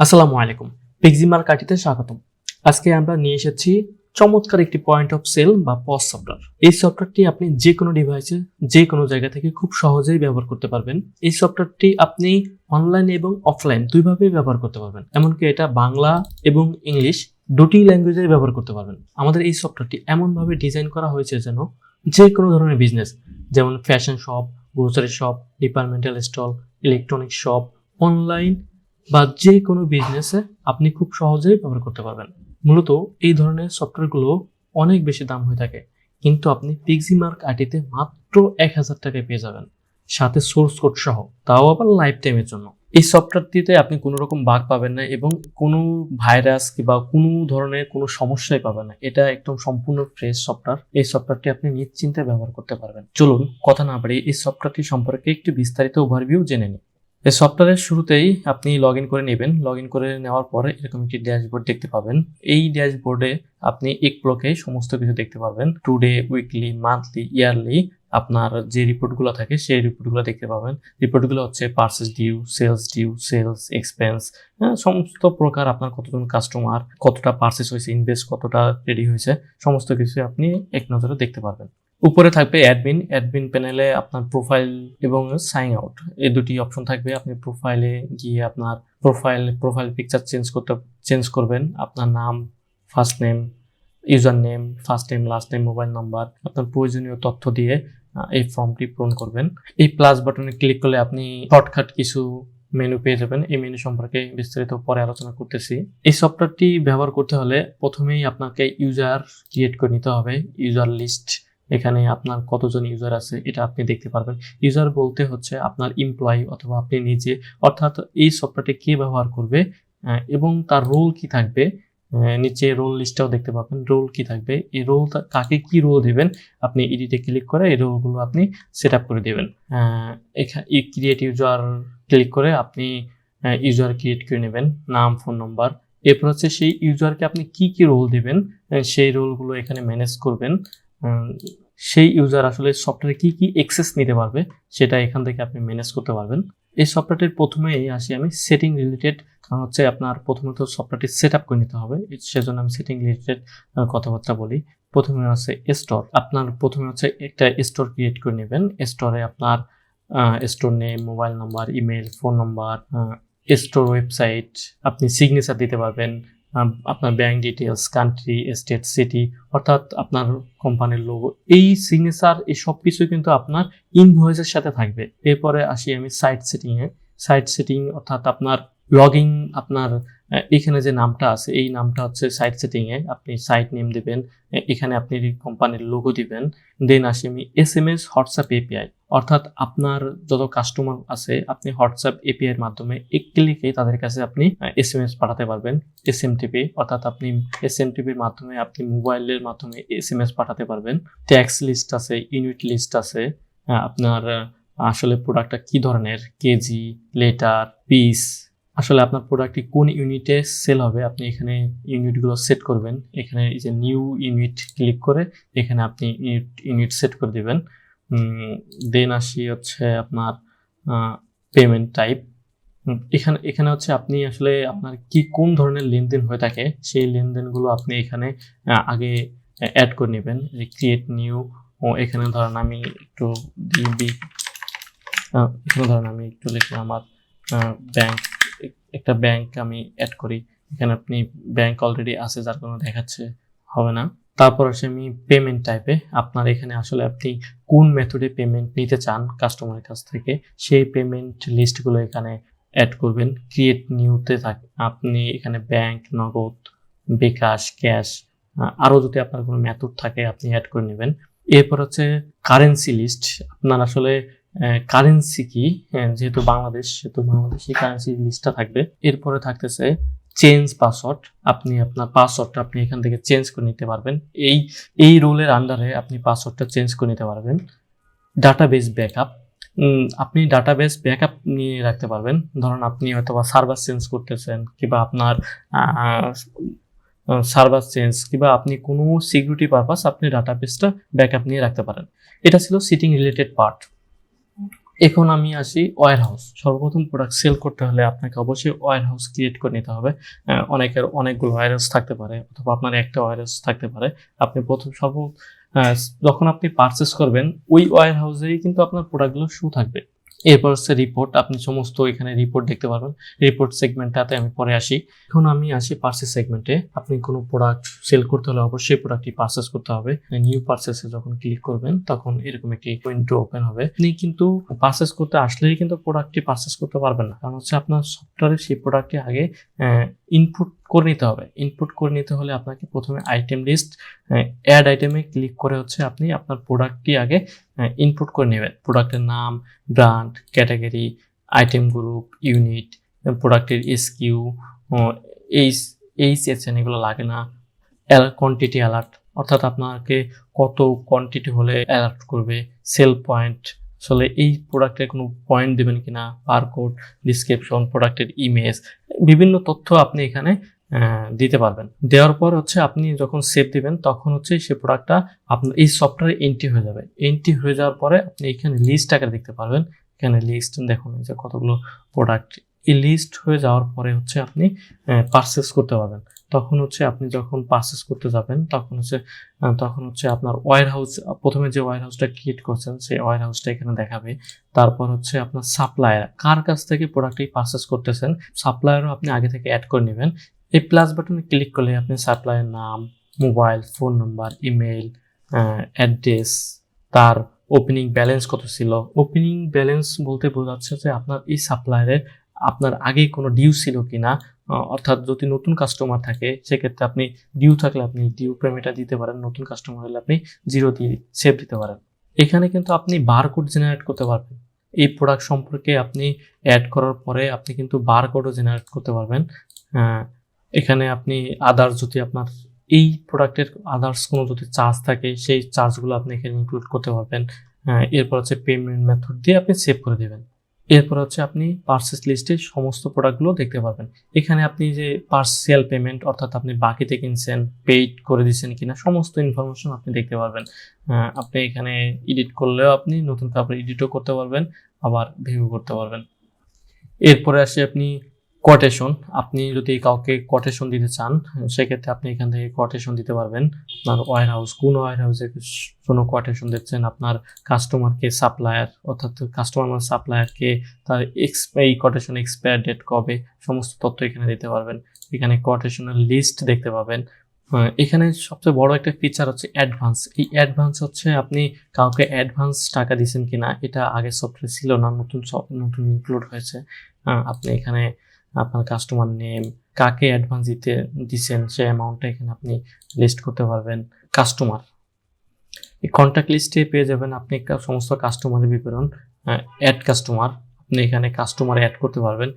আসসালামু আলাইকুম। পিকজিমার কাটিতে স্বাগতম। আজকে আমরা নিয়ে এসেছি চমৎকার একটি পয়েন্ট অফ সেল বা পস সফটওয়্যার এই সফটওয়্যারটি আপনি যে কোনো ডিভাইসে যে কোনো জায়গা থেকে খুব সহজেই ব্যবহার করতে পারবেন। এই সফটওয়্যারটি আপনি অনলাইন এবং অফলাইন দুইভাবেই ব্যবহার করতে পারবেন। এমনকি এটা বাংলা এবং ইংলিশ দুটি ল্যাঙ্গুয়েজে ব্যবহার করতে পারবেন। আমাদের এই সফটওয়্যারটি এমনভাবে ডিজাইন করা হয়েছে যেন যে কোনো ধরনের বিজনেস যেমন fashion shop grocery shop departmental stall electronic shop online বা যে কোনো বিজনেসে আপনি খুব সহজেই ব্যবহার করতে পারবেন। মূলত এই ধরনের সফটওয়্যারগুলো অনেক বেশি দাম হয়ে থাকে। কিন্তু আপনি পিক্সিমার্ক আইটিতে মাত্র এক হাজার টাকায় পেয়ে যাবেন। সাথে সোর্স কোড সহ, তাও আবার লাইফ টাইমের জন্য। এই সফটওয়্যারটিতে আপনি কোনো রকম বাগ পাবেন না এবং কোনো ভাইরাস কিংবা কোনো ধরনের কোনো সমস্যাই পাবেন না। এটা একদম সম্পূর্ণ ফ্রেশ সফটওয়্যার এই সফটওয়্যারটি আপনি নিশ্চিন্তে ব্যবহার করতে পারবেন। চলুন, কথা না বাড়িয়ে এই সফটওয়্যারটি সম্পর্কে একটু বিস্তারিত ওভারভিউ জেনে নিই। এই সফটওয়্যারের শুরুতেই আপনি লগ করে নেবেন। লগ করে নেওয়ার পরে এরকম একটি ড্যাশবোর্ড দেখতে পাবেন। এই ড্যাশবোর্ডে আপনি এক ব্লকে সমস্ত কিছু দেখতে পারবেন। টুডে উইকলি মান্থলি ইয়ারলি আপনার যে রিপোর্টগুলো থাকে, সেই রিপোর্টগুলো দেখতে পাবেন। রিপোর্টগুলো হচ্ছে purchase due sales due sales expense সমস্ত প্রকার আপনার কতজন কাস্টমার কতটা পার্সেস হয়েছে ইনভেস্ট কতটা রেডি হয়েছে, সমস্ত কিছু আপনি এক নজরে দেখতে পারবেন। উপরে থাকবে অ্যাডমিন অ্যাডমিন প্যানেলে আপনার প্রোফাইল এবং সাইন আউট এই দুটি অপশন থাকবে। আপনি প্রোফাইলে গিয়ে আপনার প্রোফাইল প্রোফাইল পিকচার চেঞ্জ করতে চেঞ্জ করবেন। আপনার নাম first name user name first name last name mobile number আপনার প্রয়োজনীয় তথ্য দিয়ে এই ফর্মটি পূরণ করবেন। এই প্লাস বাটনে ক্লিক করলে আপনি শর্টকাট কিছু মেনু পেয়ে যাবেন। এই মেনু সম্পর্কে বিস্তারিত পরে আলোচনা করতেছি। এই সফটওয়্যারটি ব্যবহার করতে হলে প্রথমেই আপনাকে ইউজার ক্রিয়েট করে নিতে হবে। ইউজার লিস্ট এখানে আপনার কতজন ইউজার আছে এটা আপনি দেখতে পারবেন। ইউজার বলতে হচ্ছে আপনার এমপ্লয়ি অথবা আপনি নিজে। অর্থাৎ এই সফটওয়্যারটি কে ব্যবহার করবে এবং তার রোল কি থাকবে নিচে রোল লিস্টটাও দেখতে পাবেন। রোল কি থাকবে, এই রোল কাকে কি রোল দেবেন, আপনি এডিটে ক্লিক করে এই রোলগুলো আপনি সেট আপ করে দেবেন। এখানে ক্রিয়েট ইউজার ক্লিক করে আপনি ইউজার ক্রিয়েট করে নেবেন, নাম ফোন নম্বর এরপর হচ্ছে সেই ইউজারকে আপনি কি কি রোল দেবেন সেই রোলগুলো এখানে ম্যানেজ করবেন। সেই ইউজার আসলে সফটওয়্যারে কি কি অ্যাক্সেস নিতে পারবে, সেটা এখান থেকে আপনি ম্যানেজ করতে পারবেন। এই সফটওয়্যারটির প্রথমেই আসি আমি সেটিং রিলেটেড হচ্ছে আপনার প্রথমত সফটওয়্যারটি সেট আপ করে নিতে হবে। সেজন্য আমি সেটিং রিলেটেড কথাবার্তা বলি। প্রথমে আছে স্টোর আপনার প্রথমে হচ্ছে একটা স্টোর ক্রিয়েট করে নেবেন। স্টোরে আপনার store name mobile number email phone number store website আপনি সিগনেচার দিতে পারবেন। আপনার bank details country state city অর্থাৎ আপনার কোম্পানির লোগো এই সিগনেচার এই সব কিছু কিন্তু আপনার ইনভয়েসের সাথে থাকবে। এরপরে আসি আমি সাইট সেটিংয়ে সাইট সেটিং অর্থাৎ আপনার লগিং আপনার এখানে যে নামটা আছে, এই নামটা হচ্ছে সাইট সেটিংয়ে আপনি সাইট নেম দিবেন এখানে আপনি কোম্পানির লোগো দিবেন। দেন আসি আমি S M S WhatsApp API অর্থাৎ আপনার যত কাস্টমার আছে, আপনি হোয়াটসঅ্যাপ এপিআই এর মাধ্যমে এক ক্লিকে তাদের কাছে আপনি এস এম এস পাঠাতে পারবেন। এস এম টিপি অর্থাৎ আপনি এস এম টিপির মাধ্যমে, আপনি মোবাইলের মাধ্যমে এস এম এস পাঠাতে পারবেন। ট্যাক্স লিস্ট আছে ইউনিট লিস্ট আছে আপনার আসলে প্রোডাক্টটা কি ধরনের? কেজি লেটার পিস আসলে আপনার প্রোডাক্টটি কোন ইউনিটে সেল হবে? আপনি এখানে ইউনিটগুলো সেট করবেন। এখানে এই যে নিউ ইউনিট ক্লিক করে, এখানে আপনি ইউনিট ইউনিট সেট করে দিবেন। দেন আসি হচ্ছে আপনার পেমেন্ট টাইপ এখানে এখানে হচ্ছে আপনি আসলে আপনার কি, কোন ধরনের লেনদেন হয়ে থাকে, সেই লেনদেনগুলো আপনি এখানে আগে অ্যাড করে নেবেন। ক্রিয়েট নিউ ও, এখানে ধরেন আমি একটু ডিবি এখানে ধরেন আমি একটু লিখলাম আমার ব্যাংক একটা ব্যাংক আমি অ্যাড করি। এখানে আপনি ব্যাংক অলরেডি আছে, যার কোনো দেখাচ্ছে, হবে না। তারপর আসে আমি পেমেন্ট টাইপে আপনার এখানে আসলে আপনি কোন মেথডে পেমেন্ট নিতে চান কাস্টমারের কাছ থেকে, সেই পেমেন্ট লিস্টগুলো এখানে অ্যাড করবেন। ক্রিয়েট নিউতে থাক আপনি এখানে ব্যাংক নগদ, বিকাশ ক্যাশ আরও যদি আপনার কোনো মেথড থাকে আপনি অ্যাড করে নেবেন। এরপর হচ্ছে কারেন্সি লিস্ট আপনার আসলে কারেন্সি কি? যেহেতু বাংলাদেশ, সেহেতু বাংলাদেশি কারেন্সি লিস্টটা থাকবে। এরপরে থাকতেছে চেঞ্জ পাসওয়ার্ড আপনি আপনার পাসওয়ার্ডটা আপনি এখান থেকে চেঞ্জ করে নিতে পারবেন। এই এই রোলের আন্ডারে আপনি পাসওয়ার্ডটা চেঞ্জ করে নিতে পারবেন। ডাটাবেস ব্যাকআপ আপনি ডাটাবেস ব্যাকআপ নিয়ে রাখতে পারবেন। ধরুন আপনি হয়তো বা সার্ভার চেঞ্জ করতেছেন, কিংবা আপনার সার্ভার চেঞ্জ কিংবা আপনি কোনো সিকিউরিটি পারপাস আপনি ডাটাবেসটা ব্যাকআপ নিয়ে রাখতে পারেন। এটা ছিল সিটিং রিলেটেড পার্ট এখন আমি আসি ওয়ার হাউস সর্বপ্রথম প্রোডাক্ট সেল করতে হলে আপনাকে অবশ্যই ওয়ার হাউস ক্রিয়েট করে নিতে হবে। অনেকের অনেকগুলো ওয়ার হাউস থাকতে পারে অথবা আপনার একটা ওয়ার হাউস থাকতে পারে। আপনি প্রথম সর্ব যখন আপনি পারচেস করবেন, ওই ওয়ার হাউসেই কিন্তু আপনার প্রোডাক্টগুলো শু থাকবে। এরপর হচ্ছে রিপোর্ট আপনি সমস্ত এখানে রিপোর্ট দেখতে পারবেন। রিপোর্ট সেগমেন্টটাতে আমি পরে আসি। এখন আমি আসি পার্সেস সেগমেন্টে আপনি কোনো প্রোডাক্ট সেল করতে হলে অবশ্যই প্রোডাক্টটি পার্চেস করতে হবে। নিউ পার্চেসে যখন ক্লিক করবেন, তখন এরকম একটি উইন্ডো ওপেন হবে। আপনি কিন্তু পার্চেস করতে আসলেই কিন্তু প্রোডাক্টটি পার্চেস করতে পারবেন না। কারণ হচ্ছে আপনার সফটওয়্যারে সেই প্রোডাক্টটি আগে ইনপুট করে নিতে হবে। ইনপুট করে নিতে হলে আপনাকে প্রথমে আইটেম লিস্ট অ্যাড আইটেমে ক্লিক করে হচ্ছে আপনি আপনার প্রোডাক্টটি আগে ইনপুট করে নেবেন। প্রোডাক্টের নাম brand category item group unit প্রোডাক্টের এসকিউ এইচ এইচ এসএন এগুলো লাগে না। কোয়ান্টিটি অ্যালার্ট অর্থাৎ আপনাকে কত কোয়ান্টিটি হলে অ্যালার্ট করবে। সেল পয়েন্ট আসলে এই প্রোডাক্টের কোনো পয়েন্ট দেবেন কিনা বারকোড ডিসক্রিপশন প্রোডাক্টের ইমেজ বিভিন্ন তথ্য আপনি এখানে দিতে পারবেন। দেওয়ার পর হচ্ছে আপনি যখন সেভ দিবেন, তখন হচ্ছে সে প্রোডাক্টটা আপনার, এই সফটওয়্যারে এন্ট্রি হয়ে যাবে। এন্ট্রি হয়ে যাওয়ার পরে আপনি এখানে লিস্ট আকারে দেখতে পারবেন। এখানে লিস্ট দেখুন যে কতগুলো প্রোডাক্ট এই লিস্ট হয়ে যাওয়ার পরে হচ্ছে আপনি পারচেস করতে পারবেন। তখন হচ্ছে আপনি যখন পারচেস করতে যাবেন, তখন হচ্ছে তখন হচ্ছে আপনার ওয়ার হাউস প্রথমে যে ওয়ার হাউসটা ক্রিয়েট করছেন, সেই ওয়ার হাউসটা এখানে দেখাবে। তারপর হচ্ছে আপনার সাপ্লায়ার কার কাছ থেকে প্রোডাক্টটি পারচেস করতেছেন সাপ্লায়ারও আপনি আগে থেকে অ্যাড করে নেবেন। এই প্লাস বাটনে ক্লিক করলে আপনি সাপ্লায়ার নাম mobile phone number email address তার ওপেনিং ব্যালেন্স কত ছিল? ওপেনিং ব্যালেন্স বলতে বোঝাচ্ছে যে আপনার এই সাপ্লায়ারের আপনার আগে কোনো ডিউ ছিল কিনা। আহ, অর্থাৎ যদি নতুন কাস্টমার থাকে সেক্ষেত্রে আপনি ডিউ থাকলে আপনি ডিউ পেমেন্টটা দিতে পারেন। নতুন কাস্টমার হলে আপনি জিরো দিয়ে সেভ দিতে পারেন। এখানে কিন্তু আপনি বারকোড জেনারেট করতে পারবেন। এই প্রোডাক্ট সম্পর্কে আপনি অ্যাড করার পরে আপনি কিন্তু বারকোডও জেনারেট করতে পারবেন। এখানে আপনি আদার্স যদি আপনার এই প্রোডাক্টের আদার্স কোনো যদি চার্জ থাকে সেই চার্জগুলো আপনি এখানে ইনক্লুড করতে পারবেন। আহ, এরপর হচ্ছে পেমেন্ট মেথড দিয়ে আপনি সেভ করে দেবেন। এরপর হচ্ছে আপনি পার্সেস লিস্টে সমস্ত প্রোডাক্টগুলো দেখতে পারবেন। এখানে আপনি যে পার্সিয়াল পেমেন্ট অর্থাৎ আপনি বাকিতে কিনছেন পেইড করে দিচ্ছেন কিনা সমস্ত ইনফরমেশন আপনি দেখতে পারবেন। আপনি এখানে এডিট করলেও আপনি নতুন কাপড় এডিটও করতে পারবেন আবার ভিউ করতে পারবেন। এরপরে আসে আপনি কোটেশন আপনি যদি কাউকে কোটেশন দিতে চান, সেক্ষেত্রে আপনি এখান থেকে কোটেশন দিতে পারবেন। আপনার ওয়ার হাউস কোন ওয়ার হাউসে কোনো কোটেশন দিচ্ছেন, আপনার কাস্টমারকে সাপ্লায়ার অর্থাৎ কাস্টমার মানে সাপ্লায়ারকে তার এক্স এই কোটেশন এক্সপায়ার ডেট কবে, সমস্ত তথ্য এখানে দিতে পারবেন। এখানে কোটেশনের লিস্ট দেখতে পাবেন। এখানে সবচেয়ে বড় একটা ফিচার হচ্ছে অ্যাডভান্স এই অ্যাডভান্স হচ্ছে আপনি কাউকে অ্যাডভান্স টাকা দিয়েছেন কিনা, এটা আগে সফটওয়্যার ছিল না, নতুন নতুন ইনক্লুড হয়েছে। আপনি এখানে আপনার কাস্টমার নেম কাকে অ্যাডভান্স দিতে, দিচ্ছেন, সে অ্যামাউন্টটা এখানে আপনি লিস্ট করতে পারবেন কাস্টমার এই কন্ট্যাক্ট লিস্টে পেয়ে যাবেন আপনি সমস্ত কাস্টমারের বিবরণ অ্যাড কাস্টমার আপনি এখানে কাস্টমার অ্যাড করতে পারবেন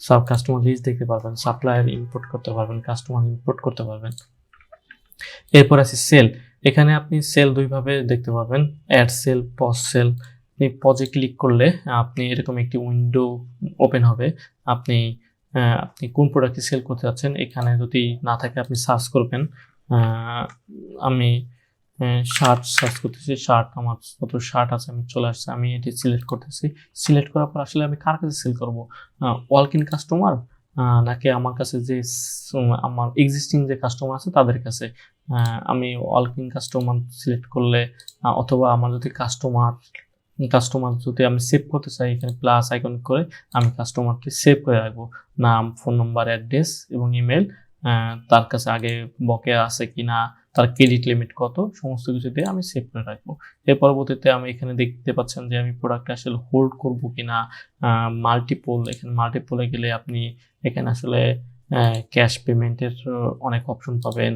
সব কাস্টমার লিস্ট দেখতে পারবেন সাপ্লায়ার ইম্পোর্ট করতে পারবেন কাস্টমার ইম্পোর্ট করতে পারবেন। এরপর আছে সেল এখানে আপনি সেল দুইভাবে দেখতে পাবেন অ্যাড সেল পজ সেল আপনি পজে ক্লিক করলে, আপনি এরকম একটি উইন্ডো ওপেন হবে। আপনি আপনি কোন প্রোডাক্টটি সেল করতে যাচ্ছেন, এখানে যদি না থাকে আপনি সার্চ করবেন। আমি শার্ট সার্চ করতেছি শার্ট আমার কত শার্ট আছে আমি চলে আসছে, আমি এটি সিলেক্ট করতেছি। সিলেক্ট করার পর আসলে আমি কার কাছে সেল করব? ওয়ালকিন কাস্টমার নাকি আমার কাছে যে, আমার এক্সিস্টিং যে কাস্টমার আছে তাদের কাছে? আমি ওয়ালকিন কাস্টমার সিলেক্ট করলে অথবা আমার যদি কাস্টমার কাস্টমার যদি আমি সেভ করতে চাই, এখানে প্লাস আইকন করে আমি কাস্টমারকে সেভ করে রাখব। নাম ফোন নাম্বার অ্যাড্রেস এবং ইমেল তার কাছে আগে বকেয়া আছে কিনা, তার ক্রেডিট লিমিট কত, সমস্ত কিছু দিয়ে আমি সেভ করে রাখব। এর পরবর্তীতে আমি এখানে দেখতে পাচ্ছেন যে আমি প্রোডাক্ট আসলে হোল্ড করব কি না মাল্টিপল এখানে মাল্টিপলে গেলে আপনি এখানে আসলে ক্যাশ পেমেন্টের অনেক অপশন পাবেন।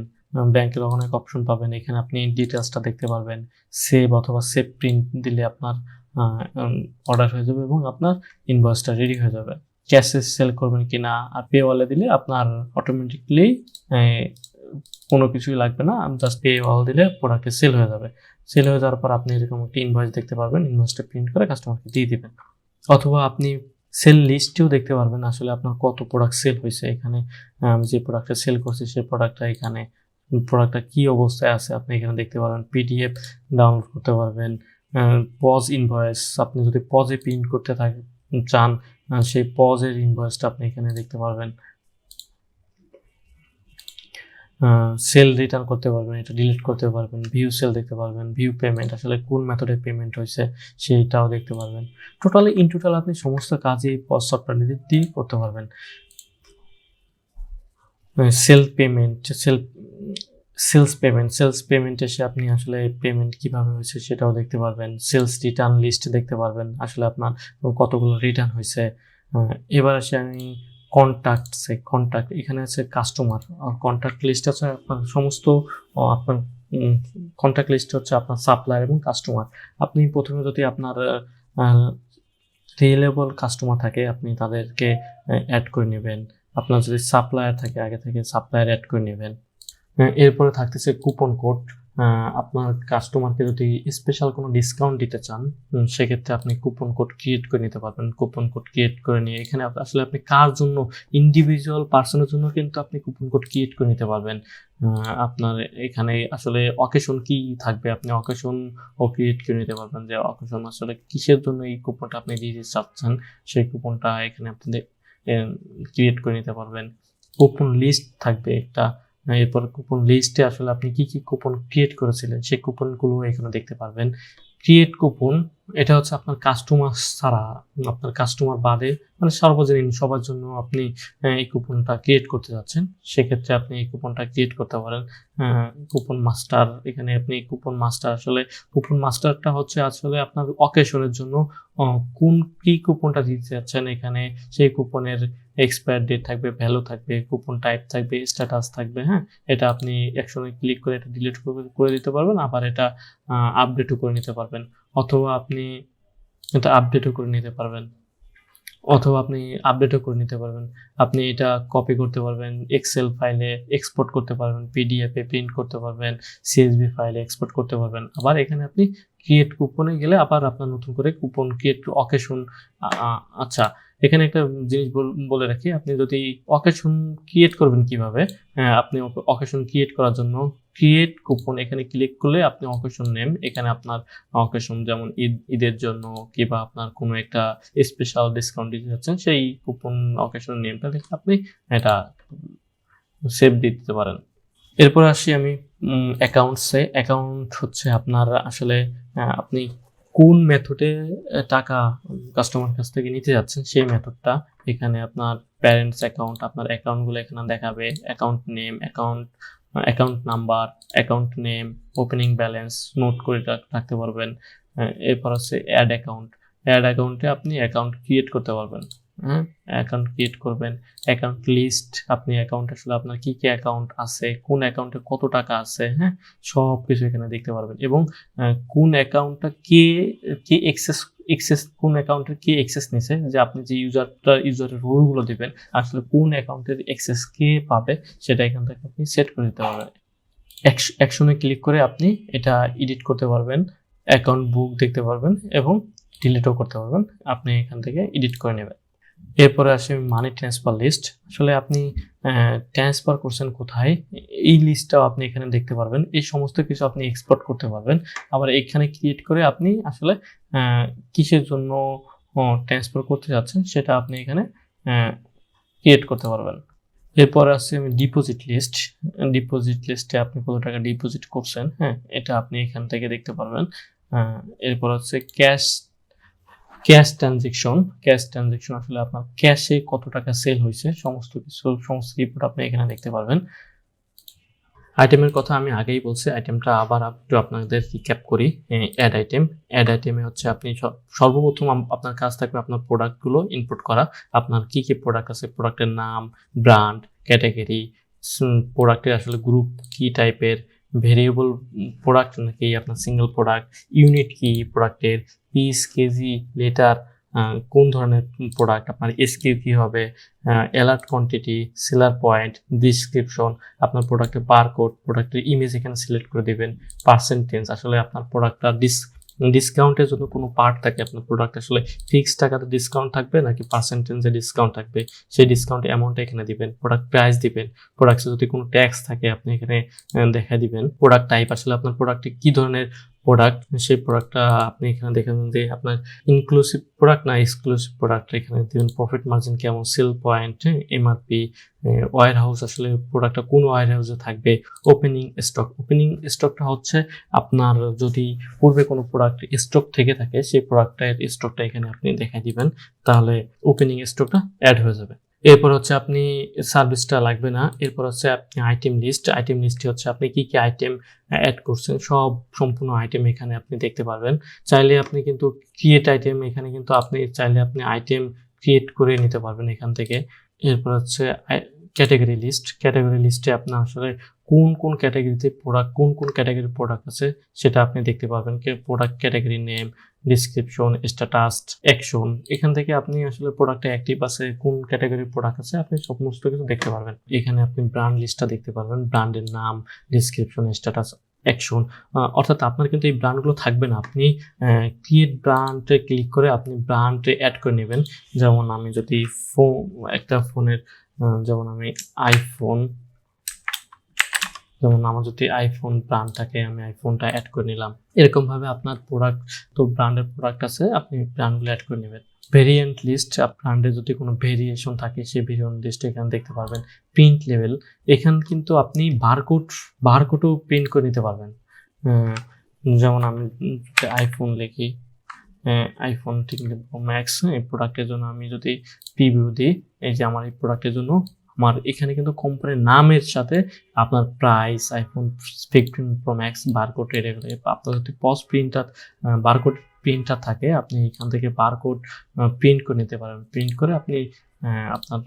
ব্যাংকের অনেক অপশন পাবেন। এখানে আপনি ডিটেলসটা দেখতে পারবেন। সেভ অথবা সেভ প্রিন্ট দিলে আপনার অর্ডার হয়ে যাবে এবং আপনার ইনভয়েসটা রেডি হয়ে যাবে। ক্যাশে সেল করবেন কি না আর পে ওয়ালে দিলে আপনার অটোমেটিকলি কোনো কিছুই লাগবে না। জাস্ট পে ওয়াল দিলে প্রোডাক্টে সেল হয়ে যাবে। সেল হয়ে যাওয়ার পর আপনি এরকম একটি ইনভয়েস দেখতে পারবেন। ইনভয়েসটা প্রিন্ট করে কাস্টমারকে দিয়ে দেবেন। অথবা আপনি সেল লিস্টেও দেখতে পারবেন। আসলে আপনার কত প্রোডাক্ট সেল হয়েছে। এখানে আম, যে প্রোডাক্টটা সেল করছি সেই প্রোডাক্টটা এখানে প্রোডাক্টটা কি অবস্থায় আছে আপনি এখানে দেখতে পারবেন পিডিএফ ডাউনলোড করতে পারবেন পজ ইনভয়েস আপনি যদি পজে প্রিন্ট করতে থাকে, চান সেই পজের ইনভয়েসটা আপনি এখানে দেখতে পারবেন। সেল রিটার্ন করতে পারবেন, এটা ডিলিট করতে পারবেন ভিউ সেল দেখতে পারবেন ভিউ পেমেন্ট আসলে কোন মেথডে পেমেন্ট হয়েছে সেইটাও দেখতে পারবেন। টোটালি ইন টোটাল আপনি সমস্ত কাজই পজ সফটওয়্যার দিয়ে করতে পারবেন। Sale payment sale sales payment sales payment এসে আপনি আসলে পেমেন্ট কীভাবে হয়েছে সেটাও দেখতে পারবেন। সেলস রিটার্ন লিস্ট দেখতে পারবেন আসলে আপনার কতগুলো রিটার্ন হয়েছে। এবার আসে আমি কন্ট্যাক্টসে কন্ট্যাক্ট এখানে আছে কাস্টমার আর কন্ট্যাক্ট লিস্ট আছে আপনার সমস্ত আপনার কন্ট্যাক্ট লিস্ট হচ্ছে আপনার সাপ্লায়ার এবং কাস্টমার আপনি প্রথমে যদি আপনার রিয়েলেবল কাস্টমার থাকে, আপনি তাদেরকে অ্যাড করে নেবেন। আপনার যদি সাপ্লায়ার থাকে, আগে থেকে সাপ্লায়ার অ্যাড করে নেবেন। এরপরে থাকতেছে কুপন কোড আপনার কাস্টমারকে যদি স্পেশাল কোনো ডিসকাউন্ট দিতে চান সেক্ষেত্রে আপনি কুপন কোড ক্রিয়েট করে নিতে পারবেন। কুপন কোড ক্রিয়েট করে নিয়ে এখানে আসলে আপনি কার জন্য? ইন্ডিভিজুয়াল পার্সনের জন্য কিন্তু আপনি কুপন কোড ক্রিয়েট করে নিতে পারবেন। আপনার এখানে আসলে অকেশন কি থাকবে? আপনি অকেশন ও ক্রিয়েট করে নিতে পারবেন যে অকেশন আসলে কিসের জন্য এই কুপনটা আপনি দিতে চাচ্ছেন? সেই কুপনটা এখানে আপনি ক্রিয়েট করে নিতে পারবেন। কুপন লিস্ট থাকবে একটা। এরপর কুপন লিস্টে আসলে আপনি কি কি কুপন ক্রিয়েট করেছিলেন, সেই কুপনগুলো এখানে দেখতে পারবেন। ক্রিয়েট কুপন এটা হচ্ছে আপনার কাস্টমার ছাড়া, আপনার কাস্টমার বাদে মানে সর্বজনীন সবার জন্য আপনি এই কুপনটা ক্রিয়েট করতে যাচ্ছেন। সেক্ষেত্রে আপনি এই কুপনটা ক্রিয়েট করতে পারেন। কুপন মাস্টার এখানে আপনি কুপন মাস্টার আসলে কুপন মাস্টারটা হচ্ছে আসলে আপনার অকেশনের জন্য কোন, কি কুপনটা দিতে যাচ্ছেন এখানে, সেই কুপনের এক্সপায়ার ডেট থাকবে ভ্যালু থাকবে কুপন টাইপ থাকবে স্ট্যাটাস থাকবে হ্যাঁ? এটা আপনি একসঙ্গে ক্লিক করে এটা ডিলিট করে দিতে পারবেন, আবার এটা আপডেটও করে নিতে পারবেন। অথবা আপনি এটা আপডেটও করে নিতে পারবেন। অথবা আপনি আপডেটও করে নিতে পারবেন। আপনি এটা কপি করতে পারবেন এক্সেল ফাইলে এক্সপোর্ট করতে পারবেন পিডিএফে প্রিন্ট করতে পারবেন সিএসবি ফাইলে এক্সপোর্ট করতে পারবেন। আবার এখানে আপনি ক্রিয়েট কুপনে গেলে আবার আপনার নতুন করে কুপন ক্রিয়েট অকেশন আচ্ছা এখানে একটা জিনিস বল- রাখি আপনি যদি অকেশন ক্রিয়েট করবেন কীভাবে হ্যাঁ, আপনি অকেশন ক্রিয়েট করার জন্য ক্রিয়েট কুপন এখানে ক্লিক করলে আপনি অকেশন নেম এখানে আপনার অকেশন যেমন ঈদ ঈদের জন্য কিংবা আপনার কোনো একটা স্পেশাল ডিসকাউন্ট দিতে যাচ্ছেন সেই কুপন অকেশন নেমটা লিখে আপনি এটা সেভ দিতে পারেন। এরপর আসি আমি অ্যাকাউন্টসে অ্যাকাউন্ট হচ্ছে আপনার আসলে আহ, আপনি কোন মেথডে টাকা কাস্টমার কাছ থেকে নিতে যাচ্ছেন, সেই মেথডটা এখানে আপনার প্যারেন্টস অ্যাকাউন্ট আপনার অ্যাকাউন্টগুলো এখানে দেখাবে। Account name account account number account name opening balance note করে রাখতে পারবেন। এরপর হচ্ছে অ্যাড অ্যাকাউন্ট অ্যাড অ্যাকাউন্টে আপনি অ্যাকাউন্ট ক্রিয়েট করতে পারবেন। অ্যাকাউন্ট ক্রিয়েট করবেন। অ্যাকাউন্ট লিস্ট আপনি অ্যাকাউন্ট আসলে আপনার কি কি অ্যাকাউন্ট আছে, কোন অ্যাকাউন্টে কত টাকা আছে হ্যাঁ? সব কিছু এখানে দেখতে পারবেন। এবং কোন অ্যাকাউন্টটা কে কে এক্সেস এক্সেস কোন অ্যাকাউন্টের কে এক্সেস নিছে, যে আপনি যে ইউজারটা ইউজারের রোলগুলো দিবেন, আসলে কোন অ্যাকাউন্টের এক্সেস কে পাবে, সেটা এখান থেকে আপনি সেট করে দিতে পারবেন। অ্যাকশনে ক্লিক করে আপনি এটা এডিট করতে পারবেন অ্যাকাউন্ট বুক দেখতে পারবেন এবং ডিলিটও করতে পারবেন। আপনি এখান থেকে এডিট করে নেবেন। এরপরে আসে মানি ট্রান্সফার লিস্ট আসলে আপনি ট্রান্সফার করছেন কোথায়? এই লিস্টটাও আপনি এখানে দেখতে পারবেন। এই সমস্ত কিছু আপনি এক্সপোর্ট করতে পারবেন। আবার এখানে ক্রিয়েট করে আপনি আসলে কিসের জন্য ট্রান্সফার করতে যাচ্ছেন সেটা আপনি এখানে ক্রিয়েট করতে পারবেন। এরপর আছে ডিপোজিট লিস্ট ডিপোজিট লিস্টে আপনি কত টাকা ডিপোজিট করছেন হ্যাঁ এটা আপনি এখান থেকে দেখতে পারবেন। এরপর হচ্ছে cash cash transaction cash transaction আসলে আপনার ক্যাশে কত টাকা সেল হয়েছে, সমস্ত কিছু, সমস্ত রিপোর্ট আপনি এখানে দেখতে পারবেন। আইটেমের কথা আমি আগেই বলছি আইটেমটা আবার একটু আপনাদের রিক্যাপ করি অ্যাড আইটেম অ্যাড আইটেমে হচ্ছে আপনি সর্বপ্রথম আপনার কাজ থাকবে আপনার প্রোডাক্টগুলো ইনপুট করা। আপনার কি কি প্রোডাক্ট আছে? প্রোডাক্টের নাম ব্র্যান্ড ক্যাটাগরি প্রোডাক্টের আসলে গ্রুপ কি টাইপের ভেরিয়েবল প্রোডাক্ট নাকি আপনার সিঙ্গেল প্রোডাক্ট ইউনিট কি প্রোডাক্টের পিস কেজি লিটার কোন ধরনের প্রোডাক্ট আপনার এসকিউ কী হবে alert quantity seller point description আপনার প্রোডাক্টের বারকোড প্রোডাক্টের ইমেজ এখানে সিলেক্ট করে দিবেন পার্সেন্টেজ আসলে আপনার প্রোডাক্টটা ডিস ডিসকাউন্টের জন্য কোনো পার্ট থাকে, আপনার প্রোডাক্ট আসলে ফিক্সড টাকাতে ডিসকাউন্ট থাকবে নাকি পার্সেন্টেজে ডিসকাউন্ট থাকবে, সেই ডিসকাউন্ট অ্যামাউন্টটা এখানে দিবেন প্রোডাক্ট প্রাইস দিবেন প্রোডাক্টে যদি কোনো ট্যাক্স থাকে, আপনি এখানে দেখা দিবেন প্রোডাক্ট টাইপ আসলে আপনার প্রোডাক্টে কী ধরনের প্রোডাক্ট সেই প্রোডাক্টটা আপনি এখানে দেখেন যে আপনার ইনক্লুসিভ প্রোডাক্ট না এক্সক্লুসিভ প্রোডাক্ট এখানে দিবেন প্রফিট মার্জিন কেমন sale point MRP warehouse আসলে প্রোডাক্টটা কোন ওয়ার হাউসে থাকবে ওপেনিং স্টক ওপেনিং স্টকটা হচ্ছে আপনার যদি পূর্বে কোনো প্রোডাক্ট স্টক থেকে থাকে, সেই প্রোডাক্টের স্টকটা এখানে আপনি দেখাই দিবেন, তাহলে ওপেনিং স্টকটা অ্যাড হয়ে যাবে। এরপর হচ্ছে আপনি সার্ভিসটা লাগবে না। এরপর হচ্ছে আপনি আইটেম লিস্ট আইটেম লিস্টে হচ্ছে আপনি কি কি আইটেম অ্যাড করছেন, সব সম্পূর্ণ আইটেম এখানে আপনি দেখতে পারবেন। চাইলে আপনি কিন্তু ক্রিয়েট আইটেম এখানে কিন্তু আপনি চাইলে আপনি আইটেম ক্রিয়েট করে নিতে পারবেন এখান থেকে। এরপর হচ্ছে ক্যাটাগরি লিস্ট ক্যাটাগরি লিস্টে আপনার আসলে কোন কোন ক্যাটাগরিতে প্রোডাক্ট কোন কোন ক্যাটাগরির প্রোডাক্ট আছে সেটা আপনি দেখতে পারবেন। Product category name description status action এখান থেকে আপনি আসলে প্রোডাক্টে অ্যাক্টিভ আছে, কোন ক্যাটাগরির প্রোডাক্ট আছে, আপনি সমস্ত কিছু দেখতে পারবেন। এখানে আপনি ব্র্যান্ড লিস্টটা দেখতে পারবেন ব্র্যান্ডের নাম ডিসক্রিপশন স্ট্যাটাস অ্যাকশন অর্থাৎ আপনার কিন্তু এই ব্র্যান্ডগুলো থাকবে না। আপনি ক্রিয়েট ব্র্যান্ডে ক্লিক করে আপনি ব্র্যান্ডে অ্যাড করে নেবেন। যেমন আমি যদি ফোন একটা ফোনের যেমন আমি আইফোন যেমন আমার যদি আইফোন ব্র্যান্ড থাকে, আমি আইফোনটা অ্যাড করে নিলাম। এরকম ভাবে আপনার প্রোডাক্ট তো ব্র্যান্ডের প্রোডাক্ট আছে, আপনি ব্র্যান্ডগুলো অ্যাড করে নেবেন। ভেরিয়েন্ট লিস্ট ব্র্যান্ডে যদি কোনো ভেরিয়েশন থাকে, সেই ভেরিয়েন্ট লিস্ট এখানে দেখতে পারবেন। প্রিন্ট লেভেল এখানে কিন্তু আপনি বারকোড বারকোডও প্রিন্ট করে নিতে পারবেন। যেমন আমি আইফোন লিখি আইফোন ঠিক ম্যাক্স এই প্রোডাক্টের জন্য আমি যদি প্রিভিউ দিই, এই যে আমার এই প্রোডাক্টের জন্য আমার এখানে কিন্তু কোম্পানির নামের সাথে আপনার price iPhone fifteen pro max barcode এগুলো আপনার যদি পজ প্রিন্টার বারকোড প্রিন্টার থাকে, আপনি এখান থেকে বারকোড প্রিন্ট করে নিতে পারেন। প্রিন্ট করে আপনি আপনার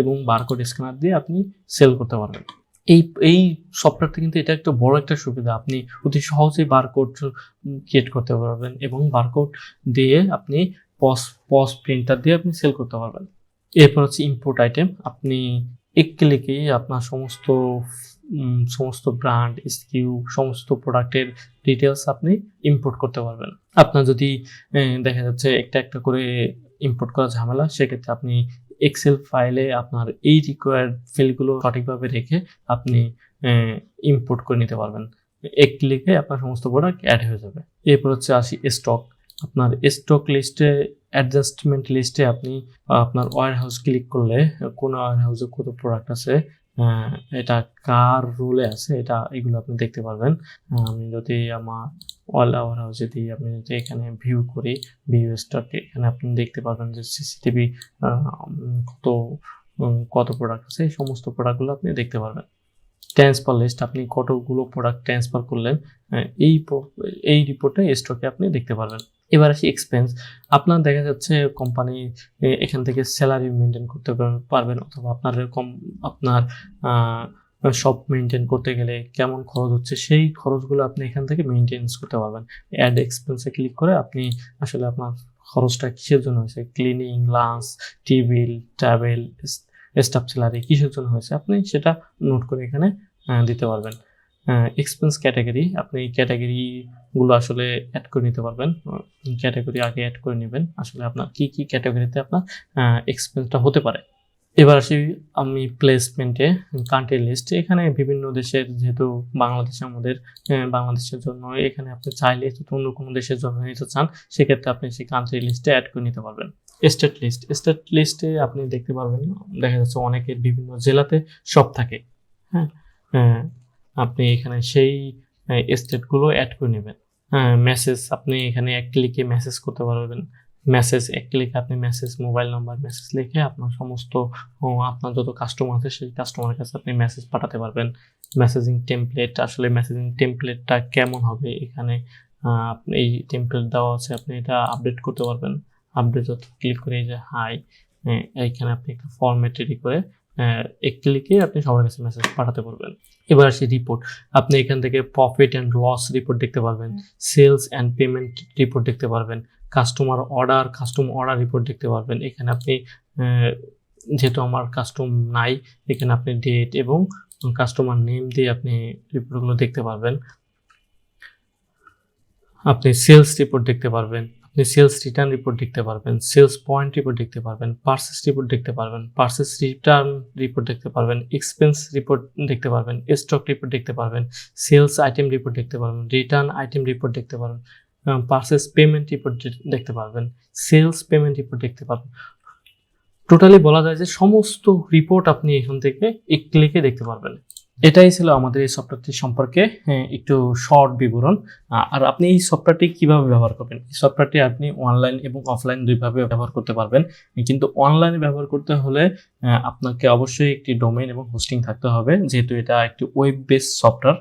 এবং বারকোড স্ক্যানার দিয়ে আপনি সেল করতে পারবেন। এই এই সফটওয়্যারটা কিন্তু এটা একটা বড় একটা সুবিধা। আপনি অতি সহজেই বারকোড ক্রিয়েট করতে পারবেন এবং বারকোড দিয়ে আপনি পস পস প্রিন্টার দিয়ে আপনি সেল করতে পারবেন। এরপর হচ্ছে ইম্পোর্ট আইটেম আপনি এক ক্লিকেই আপনার সমস্ত সমস্ত ব্র্যান্ড স্কিউ সমস্ত প্রোডাক্টের ডিটেলস আপনি ইম্পোর্ট করতে পারবেন। আপনার যদি দেখা যাচ্ছে একটা একটা করে ইম্পোর্ট করা ঝামেলা, সেক্ষেত্রে আপনি এক্সেল ফাইলে আপনার এই রিকোয়ার্ড ফিলগুলো সঠিকভাবে রেখে আপনি ইম্পোর্ট করে নিতে পারবেন। এক ক্লিকে আপনার সমস্ত প্রোডাক্ট অ্যাড হয়ে যাবে। এরপর হচ্ছে আসি স্টক আপনার স্টক লিস্টে অ্যাডজাস্টমেন্ট লিস্টে আপনি আপনার ওয়ার হাউস ক্লিক করলে কোন ওয়ার হাউসে কত প্রোডাক্ট আছে এটা কার রোলে আছে, এটা এগুলো আপনি দেখতে পারবেন। আমি যদি আমার অল আওয়ার হাউসে দিই আপনি যদি এখানে ভিউ করি ভিউ স্টকে এখানে আপনি দেখতে পারবেন যে সিসিটিভি কত কত প্রোডাক্ট আছে, এই সমস্ত প্রোডাক্টগুলো আপনি দেখতে পারবেন। ট্রান্সফার লিস্ট আপনি কতগুলো প্রোডাক্ট ট্রান্সফার করলেন এই এই রিপোর্টে স্টকে আপনি দেখতে পারবেন। এবার আসি এক্সপেন্স আপনার দেখা যাচ্ছে কোম্পানি এখান থেকে স্যালারি মেনটেন করতে পারবেন অথবা আপনার এরকম আপনার সব মেনটেন করতে গেলে কেমন খরচ হচ্ছে, সেই খরচগুলো আপনি এখান থেকে মেনটেন্স করতে পারবেন। অ্যাড এক্সপেন্সে ক্লিক করে আপনি আসলে আপনার খরচটা কিসের জন্য হয়েছে? ক্লিনিং লাঞ্চ টিবিল ট্রাভেল স্টাফ স্যালারি কিসের জন্য হয়েছে? আপনি সেটা নোট করে এখানে দিতে পারবেন। এক্সপেন্স ক্যাটাগরি আপনি ক্যাটাগরিগুলো আসলে অ্যাড করে নিতে পারবেন। ক্যাটাগরি আগে অ্যাড করে নেবেন। আসলে আপনার কি কি ক্যাটাগরিতে আপনার এক্সপেন্সটা হতে পারে। এবার আসি আমি প্লেসমেন্টে কান্ট্রি লিস্ট এখানে বিভিন্ন দেশের, যেহেতু বাংলাদেশে আমাদের বাংলাদেশের জন্য, এখানে আপনি চাইলে অন্য কোনো দেশের জন্য নিতে চান, সেক্ষেত্রে আপনি সেই কান্ট্রি লিস্টে অ্যাড করে নিতে পারবেন। স্টেট লিস্ট স্টেট লিস্টে আপনি দেখতে পারবেন, দেখা যাচ্ছে অনেকের বিভিন্ন জেলাতে সব থাকে। হ্যাঁ আপনি এখানে সেই স্টেটগুলো অ্যাড করে নেবেন। মেসেজ আপনি এখানে এক ক্লিকে মেসেজ করতে পারবেন। মেসেজ এক ক্লিকে আপনি মেসেজ মোবাইল নাম্বার মেসেজ লিখে আপনার সমস্ত আপনার যত কাস্টমার আছে সেই কাস্টমারের কাছে আপনি মেসেজ পাঠাতে পারবেন। মেসেজিং টেমপ্লেট আসলে মেসেজিং টেমপ্লেটটা কেমন হবে? এখানে এই টেমপ্লেট দেওয়া আছে, আপনি এটা আপডেট করতে পারবেন। আপডেট ক্লিক করে এই যে হাই এইখানে আপনি একটা ফর্মেট রেডি করে এক ক্লিকে আপনি সবার কাছে মেসেজ পাঠাতে পারবেন। এবার আসি রিপোর্ট আপনি এখান থেকে প্রফিট অ্যান্ড লস রিপোর্ট দেখতে পারবেন সেলস অ্যান্ড পেমেন্ট রিপোর্ট দেখতে পারবেন customer order customer order report দেখতে পারবেন। এখানে আপনি যেহেতু আমার কাস্টম নাই, এখানে আপনি ডেট এবং কাস্টমার নেম দিয়ে আপনি রিপোর্টগুলো দেখতে পারবেন। আপনি সেলস রিপোর্ট দেখতে পারবেন। আপনি সেলস রিটার্ন রিপোর্ট দেখতে পারবেন সেলস পয়েন্ট রিপোর্ট দেখতে পারবেন পার্সেস রিপোর্ট দেখতে পারবেন পার্সেস রিটার্ন রিপোর্ট দেখতে পারবেন এক্সপেন্স রিপোর্ট দেখতে পারবেন স্টক রিপোর্ট দেখতে পারবেন সেলস আইটেম রিপোর্ট দেখতে পারবেন রিটার্ন আইটেম রিপোর্ট দেখতে পারবেন পার্সেস পেমেন্ট রিপোর্ট দেখতে পারবেন সেলস পেমেন্ট রিপোর্ট দেখতে পারবেন। টোটালি বলা যায় যে সমস্ত রিপোর্ট আপনি এখান থেকে এক ক্লিকে দেখতে পারবেন। এটাই ছিল আমাদের এই সফটওয়্যারটি সম্পর্কে হ্যাঁ, একটু শর্ট বিবরণ। আর আপনি এই সফটওয়্যারটি কীভাবে ব্যবহার করবেন? এই সফটওয়্যারটি আপনি অনলাইন এবং অফলাইন দুইভাবে ব্যবহার করতে পারবেন। কিন্তু অনলাইনে ব্যবহার করতে হলে আপনাকে অবশ্যই একটি ডোমেইন এবং হোস্টিং থাকতে হবে। যেহেতু এটা একটি ওয়েব বেস সফটওয়্যার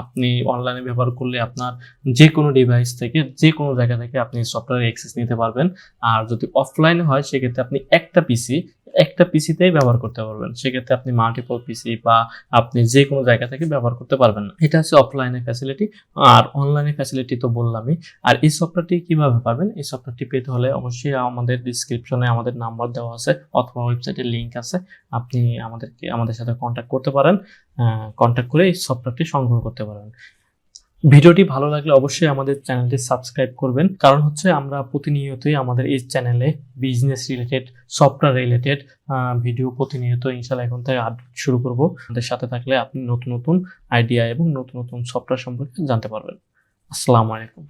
আপনি অনলাইনে ব্যবহার করলে আপনার যে কোনো ডিভাইস থেকে যে কোনো জায়গা থেকে আপনি সফটওয়্যার অ্যাক্সেস নিতে পারবেন। আর যদি অফলাইনে হয় সেক্ষেত্রে আপনি একটা পিসি একটা পিসিতেই ব্যবহার করতে পারবেন। সেক্ষেত্রে আপনি মাল্টিপল পিসি বা আপনি যে কোনো জায়গা থেকে ব্যবহার করতে পারবেন না। এটা হচ্ছে অফলাইনে ফ্যাসিলিটি আর অনলাইনে ফ্যাসিলিটি তো বললামই। আর এই সফটওয়্যারটি কীভাবে পাবেন? এই সফটওয়্যারটি পেতে হলে অবশ্যই আমাদের ডিসক্রিপশনে আমাদের নাম্বার দেওয়া আছে অথবা ওয়েবসাইটের লিঙ্ক আছে। আপনি আমাদেরকে, আমাদের সাথে কন্ট্যাক্ট করতে পারেন। কন্ট্যাক্ট করে এই সফটওয়্যারটি সংগ্রহ করতে পারবেন ভিডিওটি ভালো লাগলে অবশ্যই আমাদের চ্যানেলটি সাবস্ক্রাইব করবেন। কারণ হচ্ছে আমরা প্রতিনিয়তই আমাদের এই চ্যানেলে business related software related video প্রতিনিয়ত ইনশাল্লাহ এখন থেকে আপডেট শুরু করব। আমাদের সাথে থাকলে আপনি নতুন নতুন আইডিয়া এবং নতুন নতুন সফটওয়্যার সম্পর্কে জানতে পারবেন। আসসালামু আলাইকুম।